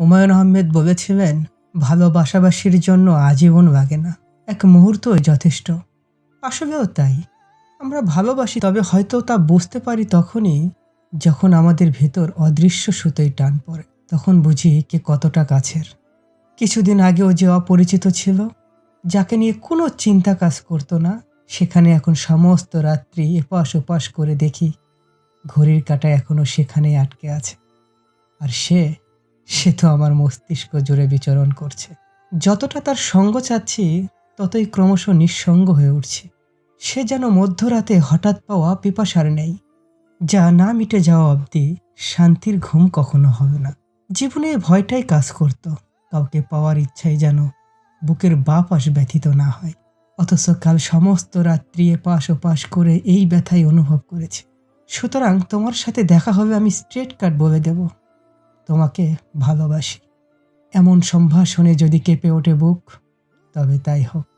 হুমায়ুন আহমেদ বলেছিলেন ভালোবাসাবাসির জন্য আজীবন লাগে না। এক মুহূর্তই যথেষ্ট। আসলেও তাই। আমরা ভালোবাসি, তবে হয়তো তা বুঝতে পারি তখনই যখন আমাদের ভেতর অদৃশ্য সুতোয় টান পড়ে। তখন বুঝি কে কতটা কাছের। কিছুদিন আগেও যে অপরিচিত ছিল, যাকে নিয়ে কোনো চিন্তা কাজ করতো না, সেখানে এখন সমস্ত রাত্রি এপাশ ওপাশ করে দেখি, ঘড়ির কাঁটা এখনও সেখানেই আটকে আছে। আর সে সে তো আমার মস্তিষ্ক জুড়ে বিচরণ করছে। যতটা তার সঙ্গ চাচ্ছি, ততই ক্রমশ নিঃসঙ্গ হয়ে উঠছি। সে যেন মধ্যরাতে হঠাৎ পাওয়া পিপাসার নেই। যা না মিটে যাওয়া অবধি শান্তির ঘুম কখনো হবে না। জীবনে ভয়টাই কাজ করত। কাউকে পাওয়ার ইচ্ছাই যেন বুকের বা পাশ ব্যথিত না হয়। অথচ কাল সমস্ত রাত্রি এপাশ ওপাশ করে এই ব্যথাই অনুভব করেছি। সুতরাং তোমার সাথে দেখা হবে আমি স্ট্রেট কাট বলে দেব। তোমাকে ভালোবাসি। এমন সম্ভাষণে যদি কেঁপে ওঠে বুক তবে তাই হোক।